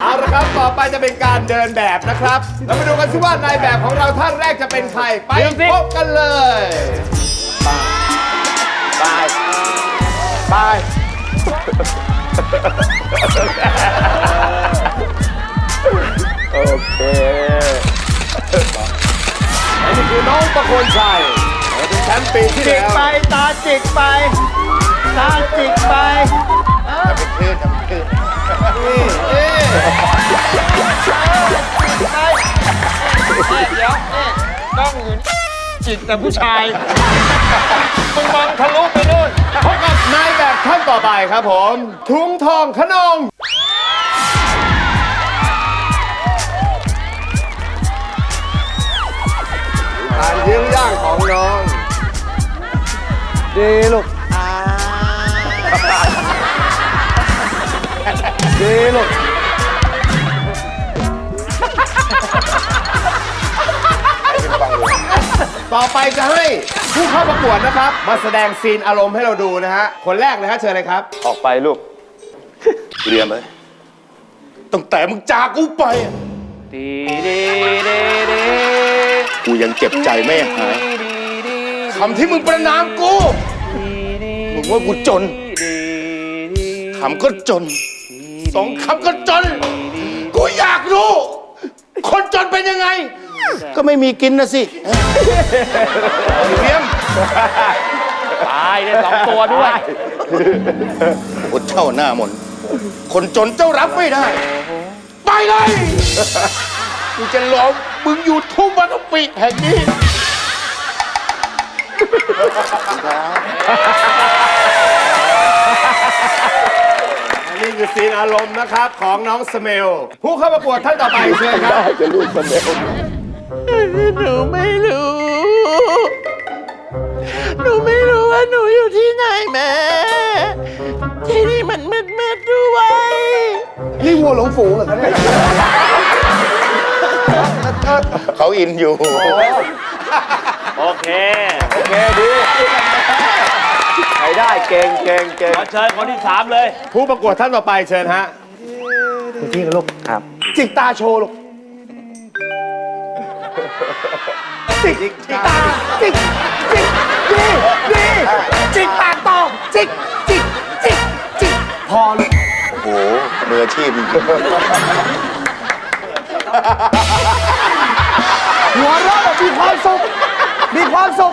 เอาละครับ ต่อไปจะเป็นการเดินแบบนะครับ เรามาดูกันซิว่านายแบบของเราท่านแรกจะเป็นใคร ไปพบกันเลยไปไปโอเคอันนี้คือน้องประโคนชัยเป็นแชมป์ปีที่จิกแล้วไป ตาจิกไป ตาจิกไปเดี๋ จิกแต่ผู้ชายมึงมองทะลุไปนู่นพบกับนายแบบท่านต่อไปครับผม ทุงทองขนองการยื้อย่างของน้อง ดีลูกดีลูก ต่อไปจะให้ผู้เข้าประกวดนะครับ มาแสดงซีนอารมณ์ให้เราดูนะฮะ คนแรกเลยฮะเชิญเลยครับ ออกไปลูก เรียมเลยตั้งแต่มึงจากกูไปอะดีดีดีดีกูยังเจ็บใจไม่หายคำที่มึงประนามกูมึงว่ากูจนคำก็จนสองคำก็จน กูอยากรู้ คนจนเป็นยังไง ก็ไม่มีกินนะสิเรียมตายเลยสองตัวด้วยอดเช่าหน้ามนต์คนจนเจ้ารับไม่ได้ ไปเลยกูจะล้อมมึงอยู่ทุ่งบานปิแห่งนี้อันนี้คือซีนอารมณ์นะครับของน้องสเมล ผู้เข้าประกวดท่านต่อไปเชิญครับจะลูกสเมล หนูไม่รู้ หนูไม่รู้ว่าหนูอยู่ที่ไหนแม่ ที่นี่มันมืดมืดๆด้วย นี่วัวหลงฝูงเหรอครับเนี่ยเขาอินอยู่ โอเค โอเคดีใครได้เก่งเก่งเก่งขอเชิญคนที่สามเลย ผู้ประกวดท่านต่อไปเชิญฮะที่นะลูกครับจิกตาโชว์ลูก จิกจิกตาจิกจิกดีดีจิกปากต่อจิกจิกจิกจิกพอลูกโอ้โหมืออาชีพจริงหัวเราะแบบมีความสุขมีความสุข